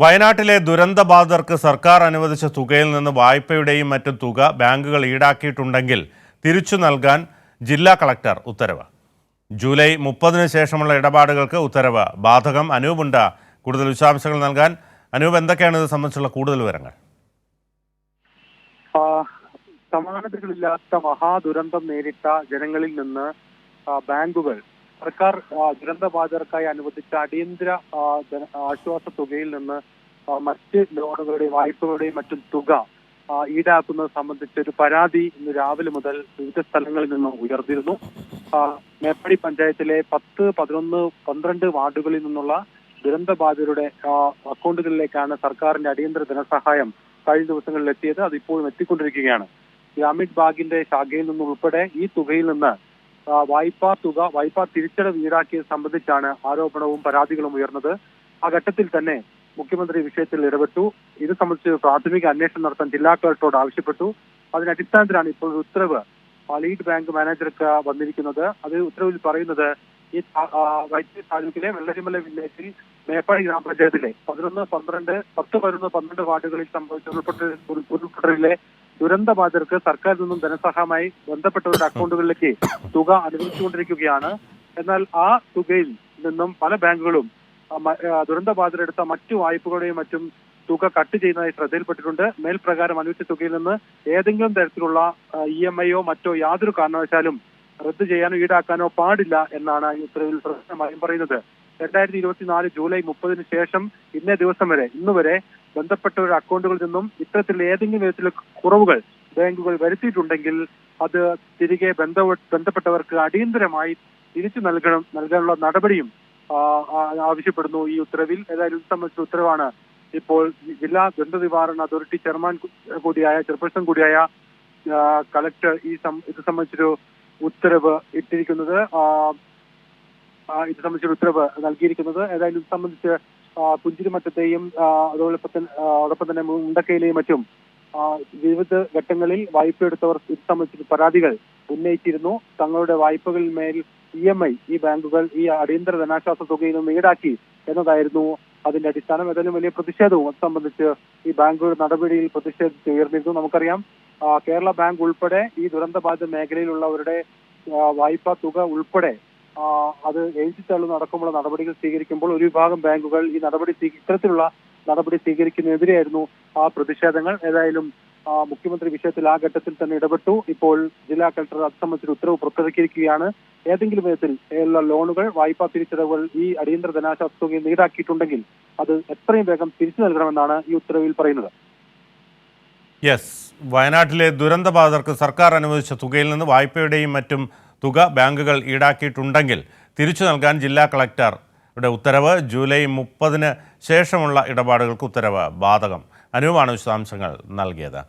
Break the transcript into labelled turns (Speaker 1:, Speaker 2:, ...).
Speaker 1: വയനാട്ടിലെ ദുരന്തബാധിതർക്ക് സർക്കാർ അനുവദിച്ച തുകയിൽ നിന്ന് വായ്പയുടെയും മറ്റും തുക ബാങ്കുകൾ ഈടാക്കിയിട്ടുണ്ടെങ്കിൽ തിരിച്ചു നൽകാൻ ജില്ലാ കളക്ടർ ഉത്തരവ്. ജൂലൈ മുപ്പതിന് ശേഷമുള്ള ഇടപാടുകൾക്ക് ഉത്തരവ്. ബാധകം അനൂപുണ്ട. കൂടുതൽ വിശദാംശങ്ങൾ നൽകാൻ അനൂപ് എന്തൊക്കെയാണ് ഇത് സംബന്ധിച്ചുള്ള കൂടുതൽ വിവരങ്ങൾ?
Speaker 2: സമാനതകളില്ലാത്ത മഹാദുരന്തം നേരിട്ട ജനങ്ങളിൽ നിന്ന് ബാങ്കുകൾ സർക്കാർ ദുരന്തബാധിതർക്കായി അനുവദിച്ച അടിയന്തര ആശ്വാസ തുകയിൽ നിന്ന് മറ്റ് ലോണുകളുടെയും വായ്പകളുടെയും മറ്റും തുക ഈടാക്കുന്നത് സംബന്ധിച്ച ഒരു പരാതി ഇന്ന് രാവിലെ മുതൽ വിവിധ സ്ഥലങ്ങളിൽ നിന്നും ഉയർന്നിരുന്നു. മേപ്പാടി പഞ്ചായത്തിലെ പത്ത് പതിനൊന്ന് പന്ത്രണ്ട് വാർഡുകളിൽ നിന്നുള്ള ദുരന്തബാധിതരുടെ അക്കൗണ്ടുകളിലേക്കാണ് സർക്കാരിന്റെ അടിയന്തര ധനസഹായം കഴിഞ്ഞ ദിവസങ്ങളിൽ എത്തിയത്. അത് ഇപ്പോഴും എത്തിക്കൊണ്ടിരിക്കുകയാണ്. ഗ്രാമീൺ ബാഗിന്റെ ശാഖയിൽ നിന്നുൾപ്പെടെ ഈ തുകയിൽ നിന്ന് വായ്പാ തുക വായ്പാ തിരിച്ചടവ് ഈടാക്കിയത് സംബന്ധിച്ചാണ് ആരോപണവും പരാതികളും ഉയർന്നത്. ആ ഘട്ടത്തിൽ തന്നെ മുഖ്യമന്ത്രി വിഷയത്തിൽ ഇടപെട്ടു. ഇത് സംബന്ധിച്ച് പ്രാഥമിക അന്വേഷണം നടത്താൻ ജില്ലാ കളക്ടറോട് ആവശ്യപ്പെട്ടു. അതിന്റെ അടിസ്ഥാനത്തിലാണ് ഇപ്പോൾ ഉത്തരവ് ലീഡ് ബാങ്ക് മാനേജർക്ക് വന്നിരിക്കുന്നത്. അത് ഉത്തരവിൽ പറയുന്നത് ഈ വൈദ്യുതി താലൂക്കിലെ വെള്ളരിമല വില്ലേജിൽ മേപ്പാടി ഗ്രാമപഞ്ചായത്തിലെ പതിനൊന്ന് പന്ത്രണ്ട് പത്ത് പതിനൊന്ന് പന്ത്രണ്ട് വാർഡുകളിൽ സംഭവിച്ച ഉരുൾപൊട്ടലിലെ ദുരന്ത ബാധിതർക്ക് സർക്കാരിൽ നിന്നും ധനസഹായമായി ബന്ധപ്പെട്ടവരുടെ അക്കൗണ്ടുകളിലേക്ക് തുക അനുവദിച്ചുകൊണ്ടിരിക്കുകയാണ്. എന്നാൽ ആ തുകയിൽ നിന്നും പല ബാങ്കുകളും ആ, മ- ആ, ദുരന്ത ബാധിതരെടുത്ത മറ്റു വായ്പകളുടെയും മറ്റും തുക കട്ട് ചെയ്യുന്നതായി ശ്രദ്ധയിൽപ്പെട്ടിട്ടുണ്ട്. മേൽപ്രകാരം അനുവദിച്ച തുകയിൽ നിന്ന് ഏതെങ്കിലും തരത്തിലുള്ള ഇ എം ഐയോ മറ്റോ യാതൊരു കാരണവശാലും റദ്ദ് ചെയ്യാനോ ഈടാക്കാനോ പാടില്ല എന്നാണ് ഈ ഉത്തരവിൽ പ്രധാനമായും പറയുന്നത്. രണ്ടായിരത്തി ഇരുപത്തിനാല് ജൂലൈ മുപ്പതിന് ശേഷം ഇന്നേ ദിവസം വരെ ഇന്ന് വരെ ബന്ധപ്പെട്ടവരുടെ അക്കൗണ്ടുകളിൽ നിന്നും ഇത്തരത്തിൽ ഏതെങ്കിലും വിധത്തിലുള്ള കുറവുകൾ ബാങ്കുകൾ വരുത്തിയിട്ടുണ്ടെങ്കിൽ അത് തിരികെ ബന്ധപ്പെട്ടവർക്ക് അടിയന്തരമായി തിരിച്ചു നൽകണം നൽകാനുള്ള നടപടിയും ആവശ്യപ്പെടുന്നു ഈ ഉത്തരവിൽ. ഏതായാലും ഇത് സംബന്ധിച്ച ഉത്തരവാണ് ഇപ്പോൾ ജില്ലാ ദുരന്ത നിവാരണ അതോറിറ്റി ചെയർമാൻ കൂടിയായ ചെയർപേഴ്സൺ കൂടിയായ കളക്ടർ ഈ ഇത് സംബന്ധിച്ചൊരു ഉത്തരവ് ഇട്ടിരിക്കുന്നത്. ഇത് സംബന്ധിച്ചൊരു ഉത്തരവ് നൽകിയിരിക്കുന്നത്. ഏതായാലും ഇത് സംബന്ധിച്ച് പുഞ്ചിരിമറ്റത്തെയും അതോടൊപ്പം അതോടൊപ്പം തന്നെ മുണ്ടക്കയിലെയും മറ്റും വിവിധ ഘട്ടങ്ങളിൽ വായ്പ എടുത്തവർ ഇത് സംബന്ധിച്ച് പരാതികൾ ഉന്നയിച്ചിരുന്നു. തങ്ങളുടെ വായ്പകളിൽ മേൽ ഇ എം ഐ ഈ ബാങ്കുകൾ ഈ അടിയന്തര ധനാശ്വാസ തുകയിൽ നിന്ന് ഈടാക്കി എന്നതായിരുന്നു അതിന്റെ അടിസ്ഥാനം. ഏതായാലും വലിയ പ്രതിഷേധവും അത് സംബന്ധിച്ച് ഈ ബാങ്കുകളുടെ നടപടിയിൽ പ്രതിഷേധിച്ച് ഉയർന്നിരുന്നു. നമുക്കറിയാം കേരള ബാങ്ക് ഉൾപ്പെടെ ഈ ദുരന്തബാധിത മേഖലയിലുള്ളവരുടെ വായ്പ തുക ഉൾപ്പെടെ അത് എഴുതിത്തള്ളുന്ന നടക്കുമ്പോൾ നടപടികൾ സ്വീകരിക്കുമ്പോൾ ഒരു വിഭാഗം ബാങ്കുകൾ ഈ നടപടി ഇത്തരത്തിലുള്ള നടപടി സ്വീകരിക്കുന്നതിനെതിരെയായിരുന്നു ആ പ്രതിഷേധങ്ങൾ. ഏതായാലും മുഖ്യമന്ത്രി വിഷയത്തിൽ ആ ഘട്ടത്തിൽ തന്നെ ഇടപെട്ടു. ഇപ്പോൾ ജില്ലാ കളക്ടർ അത് സംബന്ധിച്ച് ഉത്തരവ് പുറത്തിറക്കിയിരിക്കുകയാണ്. ഏതെങ്കിലും വിധത്തിൽ ഉള്ള ലോണുകൾ വായ്പാ തിരിച്ചടവുകൾ ഈ അടിയന്തര ധനാശ്വാസ തുകയിൽ ഈടാക്കിയിട്ടുണ്ടെങ്കിൽ അത് എത്രയും വേഗം തിരിച്ചു നൽകണമെന്നാണ് ഈ ഉത്തരവിൽ പറയുന്നത്.
Speaker 1: യെസ് വയനാട്ടിലെ ദുരന്തബാധിതർക്ക് സർക്കാർ അനുവദിച്ച തുകയിൽ നിന്ന് വായ്പയുടെയും മറ്റും തുക ബാങ്കുകൾ ഈടാക്കിയിട്ടുണ്ടെങ്കിൽ തിരിച്ചു നൽകാൻ ജില്ലാ കളക്ടറുടെ ഉത്തരവ് ജൂലൈ മുപ്പതിന് ശേഷമുള്ള ഇടപാടുകൾക്ക് ഉത്തരവ്. ബാധകം. അനുവാണ് വിശദാംശങ്ങൾ നൽകിയത്.